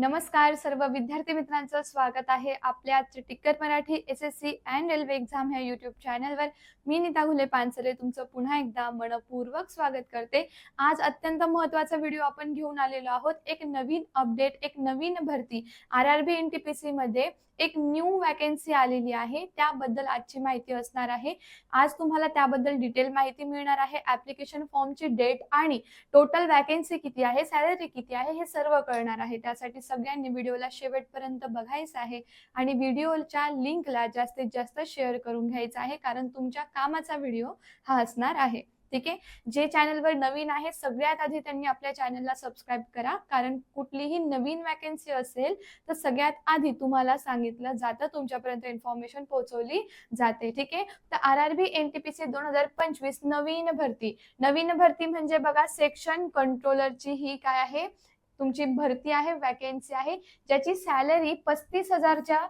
नमस्कार सर्व विद्यार्थी मित्रांचं स्वागत आहे आपल्या आजच्या Tikkar Marathi S S C and railway exam ह्या युट्यूब चॅनलवर. मी नीता घुले पानसरे तुमचं पुन्हा एकदा मनपूर्वक स्वागत करते. आज अत्यंत महत्त्वाचा व्हिडिओ आपण घेऊन आलेलो आहोत. एक नवीन अपडेट एक नवीन भरती. R R B N T P C मध्ये एक न्यू वॅकन्सी आलेली आहे. त्याबद्दल आजची माहिती असणार आहे. आज तुम्हाला त्याबद्दल डिटेल माहिती मिळणार आहे. ऍप्लिकेशन फॉर्मची डेट आणि टोटल वॅकन्सी किती आहे सॅलरी किती आहे हे सर्व कळणार आहे. त्यासाठी सगळ्यांनी व्हिडिओला शेवटपर्यंत बघायचं आहे आणि व्हिडिओच्या लिंकला जास्तीत जास्त शेअर करून घ्यायचं आहे कारण तुमच्या कामाचा व्हिडिओ हा असणार आहे. ठीक आहे? जे चॅनलवर नवीन आहे सगळ्यात आधी त्यांनी आपल्या चॅनलला सबस्क्राईब करा कारण कुठलीही नवीन वॅकन्सी असेल तर सगळ्यात आधी तुम्हाला सांगितलं जातं तुमच्यापर्यंत इन्फॉर्मेशन पोहोचवली जाते. ठीक आहे? तर R R B N T P C दोन हजार पंचवीस नवीन भरती. नवीन भरती म्हणजे बघा सेक्शन कंट्रोलरची ही काय आहे? तुमची भरती आहे वॅकन्सी आहे ज्याची सॅलरी पस्तीस हजारच्या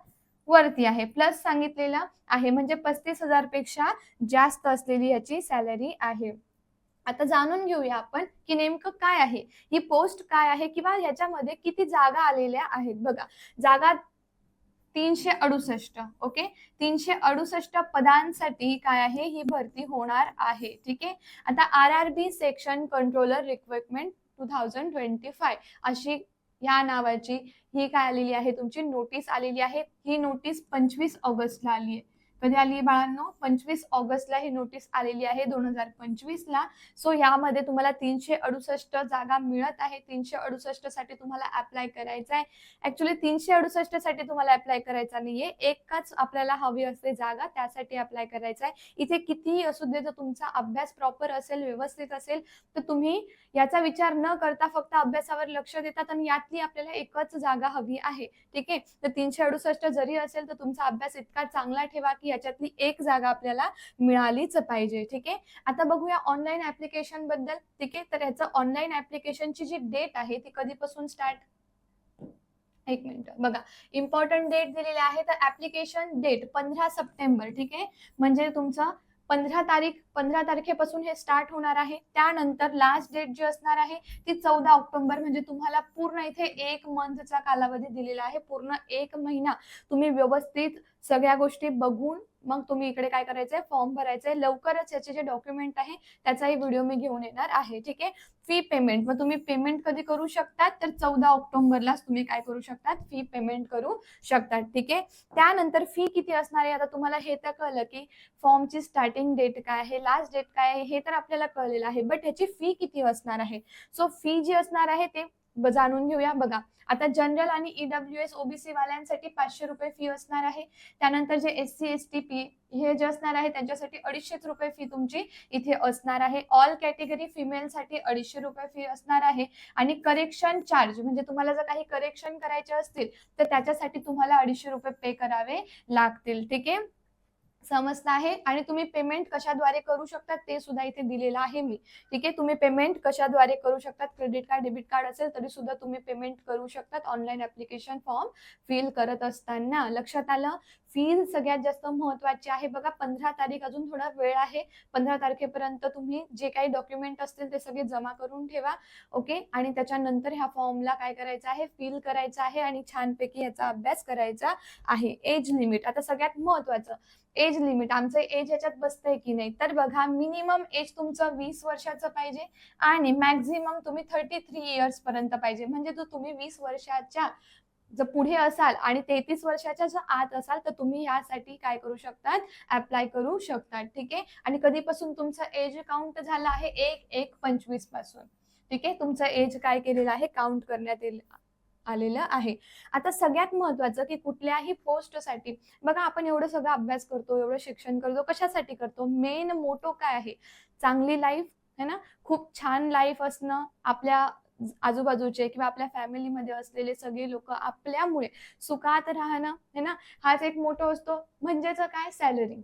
वरती आहे. प्लस सांगितलेलं आहे म्हणजे पस्तीस हजारपेक्षा जास्त असलेली याची सॅलरी आहे. आता जाणून घेऊया आपण की नेमकं काय आहे. ही पोस्ट काय आहे किंवा ह्याच्यामध्ये किती जागा आलेल्या आहेत? बघा जागा तीनशे अडुसष्ट ओके तीनशे अडुसष्ट पदांसाठी काय आहे? ही भरती होणार आहे ठीक आहे? आता R R B section controller requirement two thousand twenty five अशी या नावाची ही काय आलेली आहे? तुमची नोटीस आलेली आहे. ही नोटीस पंचवीस ऑगस्टला आली आहे. कधी आली बाळांनो? पंचवीस ऑगस्टला ही नोटीस आलेली आहे दोन हजार पंचवीसला. सो यामध्ये तुम्हाला तीनशे अडुसष्ट जागा मिळत आहे. तीनशे अडुसष्टसाठी तुम्हाला अप्लाय करायचा आहे. ऍक्च्युली तीनशे अडुसष्टसाठी तुम्हाला अप्लाय करायचा नाहीये. एकच आपल्याला हवी असते जागा त्यासाठी अप्लाय करायचा आहे. इथे कितीही असू दे जर तुमचा अभ्यास प्रॉपर असेल व्यवस्थित असेल तर तुम्ही याचा विचार न करता फक्त अभ्यासावर लक्ष देतात आणि यातली आपल्याला एकच जागा हवी आहे. ठीक आहे? तर तीनशे अडुसष्ट जरी असेल तर तुमचा अभ्यास इतका चांगला ठेवा की याच्यातली एक जागा आपल्याला मिळालीच पाहिजे ठीक आहे? आता बघूया ऑनलाईन ऍप्लिकेशनबद्दल ठीक आहे? तर याचं ऑनलाईन ऍप्लिकेशनची जी डेट आहे ती कधीपासून स्टार्ट एक मिनिट बघा इम्पॉर्टंट डेट दिलेली आहे तर ऍप्लिकेशन डेट पंधरा सप्टेंबर ठीक आहे? म्हणजे तुमचं पंधरा तारीख पंधरा तारखेपासून हे स्टार्ट होणार आहे. त्यानंतर लास्ट डेट जी असणार आहे ती चौदा ऑक्टोबर. म्हणजे तुम्हाला पूर्ण इथे एक मंथचा कालावधी दिलेला आहे. पूर्ण एक महिना तुम्ही व्यवस्थित सगळ्या गोष्टी बघून मग तुम्ही इकडे काय करायचंय? फॉर्म भरायचंय. लवकरच याचे जे डॉक्युमेंट आहे त्याचाही व्हिडिओ मी घेऊन येणार आहे ठीक आहे? Fee payment. मग तुम्ही पेमेंट कधी करू शकतात? तर चौदा ऑक्टोबरलाच तुम्ही काय करू शकतात? फी पेमेंट करू शकतात ठीक आहे? त्यानंतर फी किती असणार आहे? आता तुम्हाला हे तर कळलं की फॉर्मची स्टार्टिंग डेट काय आहे? लास्ट डेट काय आहे? हे तर आपल्याला कळलेलं आहे. बट ह्याची फी किती असणार आहे? सो फी जी असणार आहे ते जाणून घेऊया. बघा आता जनरल आणि ईडब्ल्यू एस ओबीसी वाल्यांसाठी पाचशे रुपये फी असणार आहे. त्यानंतर जे S C S T P हे जे असणार आहे त्यांच्यासाठी अडीचशेच रुपये फी तुमची इथे असणार आहे. ऑल कॅटेगरी फिमेलसाठी अडीचशे रुपये फी असणार आहे. आणि करेक्शन चार्ज म्हणजे तुम्हाला जर काही करेक्शन करायचे असतील तर त्याच्यासाठी तुम्हाला अडीचशे रुपये पे करावे लागतील. ठीक आहे? समजतं आहे आणि तुम्ही पेमेंट कशाद्वारे करू शकता ते सुद्धा इथे दिलेलं आहे मी. ठीक आहे? तुम्ही पेमेंट कशाद्वारे करू शकतात क्रेडिट कार्ड डेबिट कार्ड असेल तरी सुद्धा तुम्ही पेमेंट करू शकतात ऑनलाईन ऍप्लिकेशन फॉर्म फिल करत असताना. लक्षात आलं? फी सगळ्यात जास्त महत्वाची आहे. बघा पंधरा तारीख अजून थोडा वेळ आहे. पंधरा तारखेपर्यंत तुम्ही जे काही डॉक्युमेंट असतील ते सगळे जमा करून ठेवा. ओके? आणि त्याच्यानंतर ह्या फॉर्मला काय करायचं आहे? फिल करायचं आहे आणि छानपैकी ह्याचा अभ्यास करायचा आहे. एज लिमिट आता सगळ्यात महत्वाचं. एज लिमिट आमचं एज ह्याच्यात बसतंय की नाही? तर बघा मिनिमम एज तुमचं वीस वर्षाचं पाहिजे आणि मॅक्झिमम तुम्ही थर्टी थ्री इयर्स पर्यंत पाहिजे. म्हणजे जर तुम्ही वीस वर्षाच्या जर पुढे असाल आणि तेहतीस वर्षाच्या जर आत असाल तर तुम्ही यासाठी काय करू शकतात? अप्लाय करू शकतात. ठीक आहे? आणि कधीपासून तुमचं एज काउंट झालं आहे? एक एक पंचवीसपासून. ठीक आहे? तुमचं एज काय केलेलं आहे? काउंट करण्यात येईल. आलेलं आहे. आता सगळ्यात महत्वाचं की कुठल्याही पोस्टसाठी बघा आपण एवढं सगळं अभ्यास करतो एवढं शिक्षण करतो कशासाठी करतो? मेन मोटो काय आहे? चांगली लाईफ है ना? खूप छान लाईफ असणं आपल्या आजूबाजूचे किंवा आपल्या फॅमिलीमध्ये असलेले सगळे लोक आपल्यामुळे सुखात राहणं है ना? हाच एक मोठो असतो. म्हणजेच काय? सॅलरी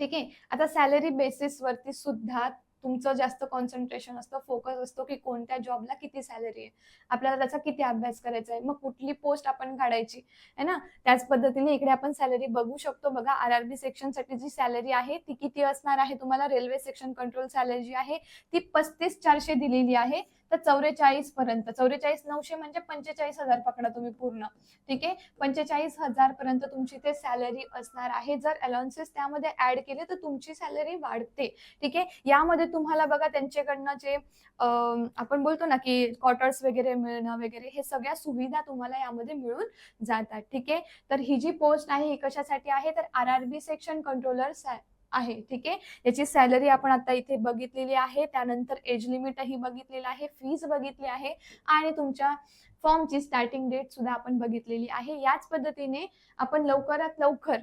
ठीक आहे? आता सॅलरी बेसिस वरती सुद्धा तुमचं जास्त कॉन्सन्ट्रेशन असतं फोकस असतो की कोणत्या जॉबला किती सॅलरी आहे? आपल्याला त्याचा किती अभ्यास करायचा आहे? मग कुठली पोस्ट आपण काढायची? आहे ना? त्याच पद्धतीने इकडे आपण सॅलरी बघू शकतो. बघा आर आर बी सेक्शनसाठी जी सॅलरी आहे ती किती असणार आहे? तुम्हाला रेल्वे सेक्शन कंट्रोल सॅलरी जी आहे ती पस्तीस चारशे दिलेली आहे. तर चौवेचाळीस पर्यंत. चौवेचाळीस नऊशे म्हणजे पंचेचाळीस हजार पकडा तुम्ही पूर्ण. ठीक आहे? पंचेचाळीस हजार पर्यंत तुमची ते सॅलरी असणार आहे. जर अलाउन्सेस त्यामध्ये ऍड केले तर तुमची सॅलरी वाढते. ठीक आहे? यामध्ये तुम्हाला बघा त्यांच्याकडनं जे आपण बोलतो ना की क्वार्टर्स वगैरे मिळणं वगैरे हे सगळ्या सुविधा तुम्हाला यामध्ये मिळून जातात. ठीक आहे? तर ही जी पोस्ट आहे ही कशासाठी आहे? तर R R B section controller आहे ठीक आहे? याची सॅलरी आपण आता इथे बघितलेली आहे त्यानंतर एज लिमिटही बघितलेलं आहे फीज बघितली आहे आणि तुमच्या फॉर्मची स्टार्टिंग डेट सुद्धा आपण बघितलेली आहे. याच पद्धतीने आपण लवकरात लवकर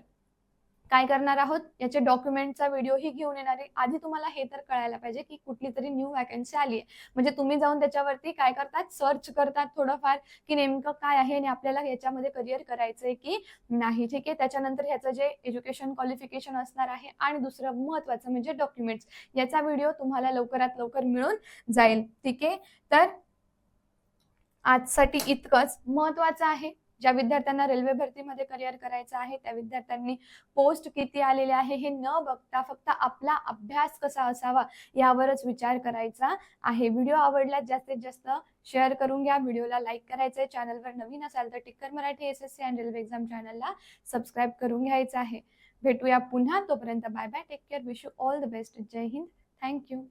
काय करणार आहोत? याचे डॉक्युमेंटचा व्हिडिओही घेऊन येणार. आहे आधी तुम्हाला हे तर कळायला पाहिजे की कुठली तरी न्यू वॅकन्सी आली आहे. म्हणजे तुम्ही जाऊन त्याच्यावरती काय करतात? सर्च करतात थोडंफार की नेमकं काय आहे आणि आपल्याला याच्यामध्ये करिअर करायचंय की नाही. ठीक आहे? त्याच्यानंतर ह्याचं जे एज्युकेशन क्वालिफिकेशन असणार आहे आणि दुसरं महत्वाचं म्हणजे डॉक्युमेंट्स याचा व्हिडिओ तुम्हाला लवकरात लवकर मिळून जाईल. ठीक आहे? तर आजसाठी इतकंच. महत्वाचं आहे ज्या विद्यार्थ्यांना रेल्वे भरतीमध्ये करिअर करायचं आहे त्या विद्यार्थ्यांनी पोस्ट किती आलेले आहे हे न बघता फक्त आपला अभ्यास कसा असावा यावरच विचार करायचा आहे. व्हिडिओ आवडल्यास जास्तीत जास्त शेअर करून घ्या. व्हिडिओला लाईक करायचं आहे चॅनलवर नवीन असाल तर Tikkar Marathi S S C and railway exam चॅनलला सबस्क्राईब करून घ्यायचं आहे. भेटूया पुन्हा. तोपर्यंत bye bye take care wish you all the best Jai Hind. Thank you